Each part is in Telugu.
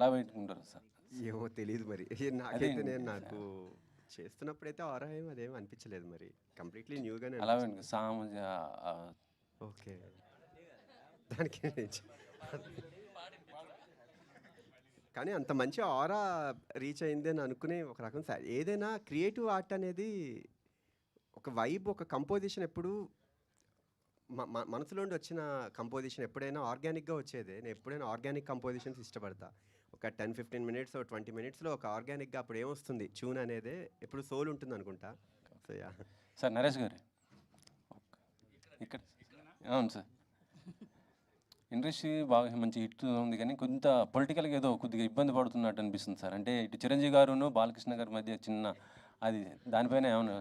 అలా పెట్టుకుంటారు సార్. ఏమో తెలియదు మరి. నాకైతే నేను నాకు చేస్తున్నప్పుడైతే ఆరా ఏం అదేం అనిపించలేదు మరి. కంప్లీట్లీ న్యూగానే అలా పెట్టుకో సాము ఓకే. దానికి కానీ అంత మంచి ఆరా రీచ్ అయింది అని అనుకునే ఒక రకం ఏదైనా క్రియేటివ్ ఆర్ట్ అనేది ఒక వైబ్ ఒక కంపోజిషన్ ఎప్పుడు మనసులోండి వచ్చిన కంపోజిషన్ ఎప్పుడైనా ఆర్గానిక్గా వచ్చేదే. నేను ఎప్పుడైనా ఆర్గానిక్ కంపోజిషన్స్ ఇష్టపడతా. ఒక టెన్ ఫిఫ్టీన్ మినిట్స్ ట్వంటీ మినిట్స్లో ఒక ఆర్గానిక్గా అప్పుడు ఏమొస్తుంది? ట్యూన్ అనేది ఎప్పుడు సోల్ ఉంటుంది అనుకుంటా? సో యా సార్ నరేష్ గారు. ఇక్కడ. అవును సార్. ఇండస్ట్రీ బాగా మంచి హిట్ ఉంది కానీ కొంత పొలిటికల్గా ఏదో కొద్దిగా ఇబ్బంది పడుతున్నట్టు అనిపిస్తుంది సార్. అంటే ఇటు చిరంజీవి గారును బాలకృష్ణ గారి మధ్య చిన్న అది దానిపైన ఏమన్నా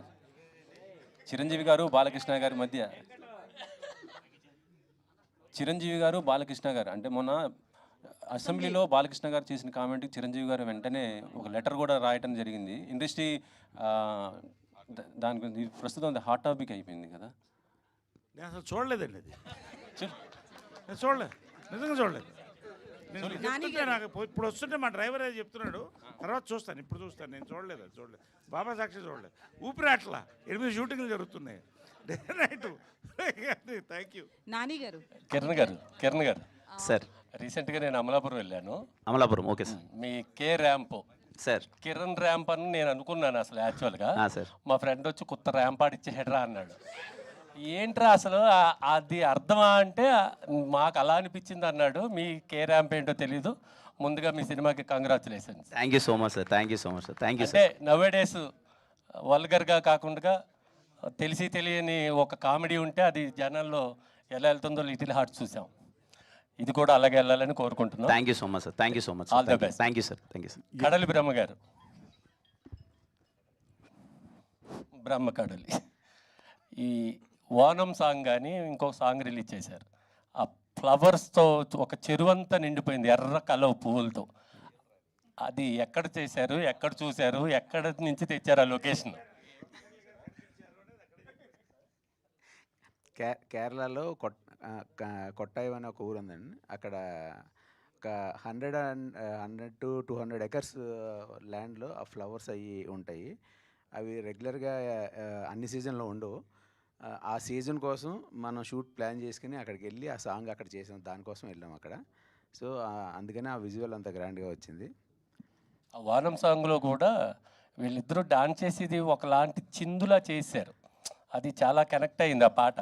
చిరంజీవి గారు బాలకృష్ణ గారి మధ్య? చిరంజీవి గారు బాలకృష్ణ గారు. అంటే మొన్న అసెంబ్లీలో బాలకృష్ణ గారు చేసిన కామెంట్కి చిరంజీవి గారు వెంటనే ఒక లెటర్ కూడా రాయటం జరిగింది. ఇండస్ట్రీ దాని గురించి ప్రస్తుతం అది హాట్ టాపిక్ అయిపోయింది కదా. నేను అసలు చూడలేదండి అది. నేను చూడలేదు నిజంగా చూడలేదు. నేను నాకు ఇప్పుడు వస్తుంటే మా డ్రైవర్ అది చెప్తున్నాడు. తర్వాత చూస్తాను. ఇప్పుడు చూస్తాను. నేను చూడలేదు అది చూడలేదు. బాబా సాక్షి చూడలేదు. ఊపిరి అట్లా ఎనిమిది షూటింగ్లు జరుగుతున్నాయి. రైట్ థ్యాంక్ యూ నాని గారు. కిరణ్ గారు కిరణ్ గారు. సార్ రీసెంట్గా నేను అమలాపురం వెళ్ళాను. Amalapuram okay sir. మీ K ramp. Sir. Kiran ramp అని నేను అనుకున్నాను అసలు యాక్చువల్గా సార్. మా ఫ్రెండ్ వచ్చి కొత్త ర్యాంప్ ఆడిచ్చేహెడ్రా అన్నాడు. ఏంట్రా అసలు? అది అర్థమా అంటే మాకు అలా అనిపించింది అన్నాడు. మీ కే ర్యాంప్ ఏంటో తెలీదు. ముందుగా మీ సినిమాకి congratulations thank you so much sir thank you so much sir thank you అంటే సార్ నవే డేస్ వల్గర్గా కాకుండా తెలిసి తెలియని ఒక కామెడీ ఉంటే అది జనాల్లో ఎలా వెళ్తుందో లిటిల్ హార్ట్ చూసాం. ఇది కూడా అలాగే వెళ్ళాలని కోరుకుంటున్నాం. Thank you so much sir thank you so much All the best. Thank you sir thank you sir Kadali Brahma గారు బ్రహ్మ కడలి ఈ ఓనం సాంగ్ కానీ ఇంకొక సాంగ్ రిలీజ్ చేశారు. ఆ ఫ్లవర్స్తో ఒక చెరువంతా నిండిపోయింది ఎర్ర కలవ పువ్వులతో అది ఎక్కడ చేశారు ఎక్కడ చూశారు ఎక్కడ నుంచి తెచ్చారు ఆ లొకేషన్? కే కేరళలో కొట్ కొట్టాయం అనే ఒక ఊరు ఉందండి అక్కడ ఒక hundred and hundred to two hundred acres ల్యాండ్లో ఆ ఫ్లవర్స్ అవి ఉంటాయి. అవి రెగ్యులర్గా అన్ని సీజన్లో ఉండవు. ఆ, సీజన్ కోసం మనం షూట్ ప్లాన్ చేసుకుని అక్కడికి వెళ్ళి ఆ సాంగ్ అక్కడ చేసాం. దానికోసం వెళ్ళాం అక్కడ. సో అందుకనే ఆ విజువల్ అంత గ్రాండ్గా వచ్చింది. ఆ వారం సాంగ్లో కూడా వీళ్ళిద్దరూ డాన్స్ చేసేది ఒకలాంటి చిందులా చేశారు. అది చాలా కనెక్ట్ అయింది ఆ పాట.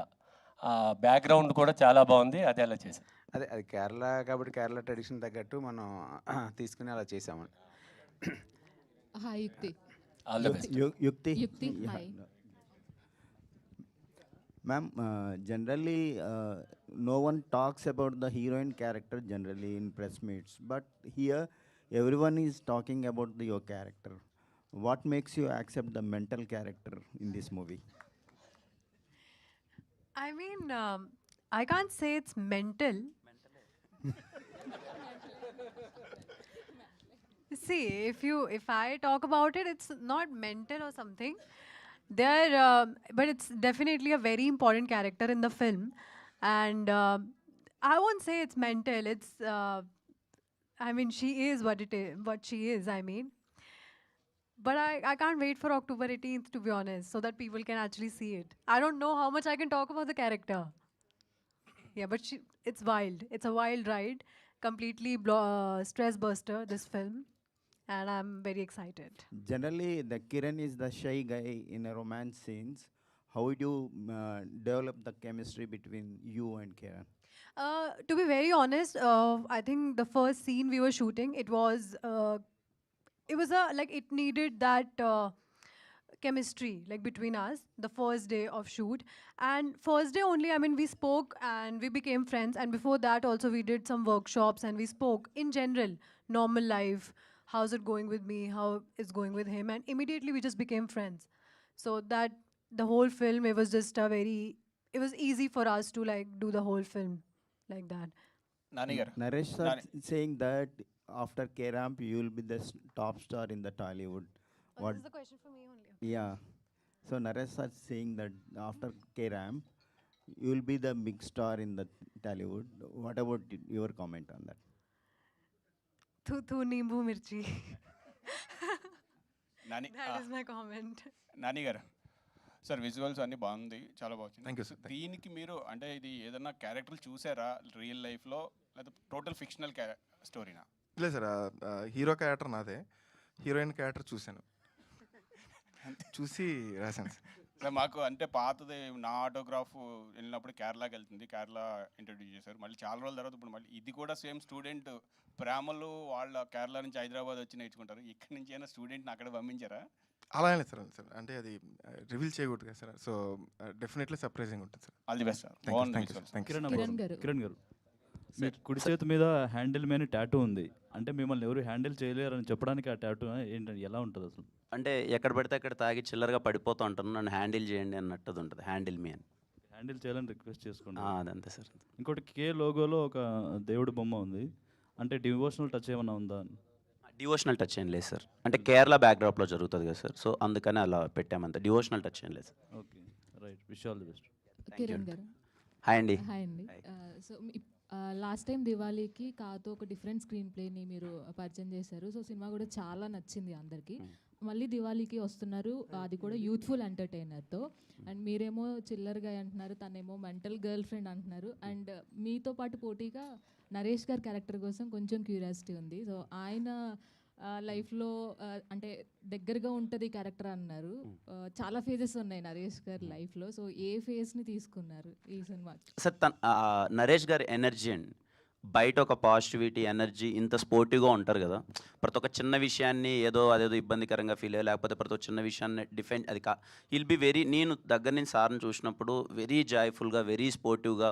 బ్యాక్గ్రౌండ్ కూడా చాలా బాగుంది. అది అలా చేసాం అదే అది కేరళ కాబట్టి కేరళ ట్రెడిషన్ తగ్గట్టు మనం తీసుకుని అలా చేసాము Yukti. Ma'am generally no one talks about the heroine character generally in press meets but here every one is talking about the your character what makes you accept the mental character in this movie I mean, um, I can't say it's mental. See, if you if I talk about it, it's not mental or something. There, um, but it's definitely a very important character in the film, and um I won't say it's mental. It's, uh, I mean, she is what it is, what she is. I mean, but I, I can't wait for October 18th to be honest, so that people can actually see it. I don't know how much I can talk about the character. Yeah, but she, it's wild. It's a wild ride, completely uh, stress buster. This film, and I'm very excited. Generally, the Kiran is the shy guy in a romance scenes. How would you uh, develop the chemistry between you and Kiran? Uh, to be very honest, uh, I think the first scene we were shooting, it was, uh, it was a like it needed that uh, chemistry like between us the first day of shoot. And first day only i mean we spoke and we became friends. And before that also we did some workshops and we spoke in general normal life. How's it going with me? How is going with him? And immediately we just became friends. So that the whole film it was just a very it was easy for us to like do the whole film like that. Nanigar. Naresh sir saying that after K-Ramp, you will be the s- top star in the Tollywood. But What? this is the question for me only. Yeah. So Naresh sir saying that after K-Ramp, you will be the big star in the Tollywood. What about y- your comment on that? thu thu nimbu mirchi. Nani that is my comment. Nani గారు సార్ విజువల్స్ అన్నీ బాగుంది చాలా బాగుంది Thank you, sir. Thank దీనికి మీరు అంటే ఇది ఏదన్నా క్యారెక్టర్ చూసారా రియల్ లైఫ్లో లేదా టోటల్ ఫిక్షనల్ స్టోరీనా లేదు సార్ హీరో క్యారెక్టర్ నాదే. హీరోయిన్ క్యారెక్టర్ చూశాను. చూసి రాశాను సార్. మాకు అంటే పాతది నా ఆటోగ్రాఫ్ వెళ్ళినప్పుడు కేరళకి వెళ్తుంది. కేరళ ఇంట్రడ్యూస్ చేశారు. మళ్ళీ చాలా రోజుల తర్వాత ఇప్పుడు మళ్ళీ ఇది కూడా సేమ్ స్టూడెంట్ ప్రేమలు వాళ్ళ కేరళ నుంచి హైదరాబాద్ వచ్చి నేర్చుకుంటారు. ఇక్కడి నుంచి అయినా స్టూడెంట్ని అక్కడ పంపించారా? అలా లేదు సార్ సార్. అంటే అది రివీల్ చేయకూడదు కదా సార్. సో డెఫినెట్లీ సర్ప్రైజింగ్ ఉంటుంది sir. All the best sir. Kiran గారు. కిరణ్ గారు. మీ కుడి చేతి మీద హ్యాండిల్ మీద టాటూ ఉంది. అంటే మిమ్మల్ని ఎవరు హ్యాండిల్ చేయలేరని చెప్పడానికి ఆ టాటూ ఏంటంటే ఎలా ఉంటుంది అసలు? అంటే ఎక్కడ పడితే అక్కడ తాగి చిల్లరగా పడిపోతూ ఉంటాను నన్ను హ్యాండిల్ చేయండి అన్నట్టుది ఉంటుంది హ్యాండిల్ మీ అని హ్యాండిల్ చేయాలని రిక్వెస్ట్ చేసుకోండి ఆ, అదంతే సార్. ఇంకోటి కే లోగోలో ఒక దేవుడి బొమ్మ ఉంది. అంటే డివోషనల్ టచ్ ఏమైనా ఉందా? అని డివోషనల్ టచ్ ఏం లేదు సార్. అంటే కేరళ బ్యాక్డ్రాప్లో జరుగుతుంది కదా సార్. సో అందుకని అలా పెట్టామంతే డివోషనల్ టచ్ ఏం లేదు sir. Okay right. Wish all the best. Hi అండి. హాయ్ అండి. సో లాస్ట్ టైం దివాళీకి కాతో ఒక డిఫరెంట్ స్క్రీన్ ప్లేని మీరు పరిచయం చేశారు. సో సినిమా కూడా చాలా నచ్చింది అందరికీ. మళ్ళీ దివాళీకి వస్తున్నారు. అది కూడా యూత్ఫుల్ ఎంటర్టైనర్తో అండ్ మీరేమో చిల్లరగా అంటున్నారు తనేమో మెంటల్ గర్ల్ ఫ్రెండ్ అంటున్నారు. అండ్ మీతో పాటు పోటీగా నరేష్ గారి క్యారెక్టర్ కోసం కొంచెం క్యూరియాసిటీ ఉంది. సో ఆయన లైఫ్లో అంటే దగ్గరగా ఉంటుంది క్యారెక్టర్ అన్నారు. చాలా ఫేజెస్ ఉన్నాయి నరేష్ గారి లైఫ్లో. సో ఏ ఫేజ్ని తీసుకున్నారు ఈ సినిమా? సార్ నరేష్ గారి ఎనర్జీ అండి. బయట ఒక పాజిటివిటీ ఎనర్జీ ఇంత స్పోర్టివ్గా ఉంటారు కదా. ప్రతి ఒక్క చిన్న విషయాన్ని ఏదో అదేదో ఇబ్బందికరంగా ఫీల్ అయ్యో లేకపోతే ప్రతి ఒక్క చిన్న విషయాన్ని డిఫెండ్ అది కా విల్ బి వెరీ నేను దగ్గర నుంచి సార్ని చూసినప్పుడు వెరీ జాయ్ఫుల్గా వెరీ స్పోర్టివ్గా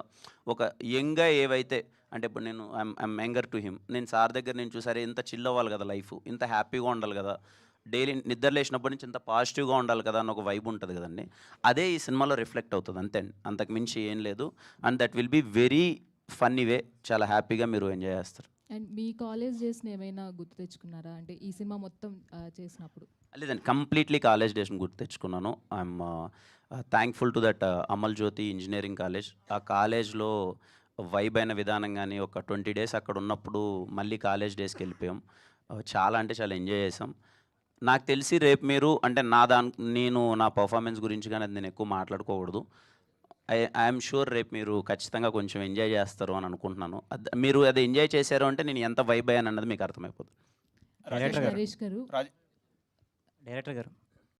ఒక యంగ్గా ఏవైతే అంటే ఇప్పుడు నేను I'm I'm younger to him. నేను సార్ దగ్గర నేను చూసారే ఇంత చిల్ అవ్వాలి కదా లైఫ్ ఇంత హ్యాపీగా ఉండాలి కదా. డైలీ నిద్ర లేచినప్పటి నుంచి ఇంత పాజిటివ్గా ఉండాలి కదా అని ఒక వైబ్ ఉంటుంది కదండి. అదే ఈ సినిమాలో రిఫ్లెక్ట్ అవుతుంది అంతే అంతకు మించి ఏం లేదు. And that will be very funny way చాలా హ్యాపీగా మీరు ఎంజాయ్ చేస్తారు. అండ్ మీ కాలేజ్ చేసిన ఏమైనా గుర్తు తెచ్చుకున్నారా? అంటే ఈ సినిమా మొత్తం చేసినప్పుడు. లేదండి కంప్లీట్లీ కాలేజ్ డేస్ని గుర్తు తెచ్చుకున్నాను. I'm thankful to that Amal Jyothi engineering college. ఆ కాలేజ్లో వైబ్ అయిన విధానం కానీ ఒక ట్వంటీ డేస్ అక్కడ ఉన్నప్పుడు మళ్ళీ కాలేజ్ డేస్కి వెళ్ళిపోయాం. చాలా అంటే చాలా ఎంజాయ్ చేసాం నాకు తెలిసి రేపు మీరు అంటే నా దాని నేను నా పర్ఫార్మెన్స్ గురించి కానీ అది నేను ఎక్కువ మాట్లాడుకోకూడదు. ఐ ఐఎమ్ షూర్ రేపు మీరు ఖచ్చితంగా కొంచెం ఎంజాయ్ చేస్తారు అని అనుకుంటున్నాను. అద్- మీరు అది ఎంజాయ్ చేశారు అంటే నేను ఎంత వైబ్ అయ్యాను అన్నది మీకు అర్థమైపోతుంది. నరేష్ గారు. డైరెక్టర్ గారు.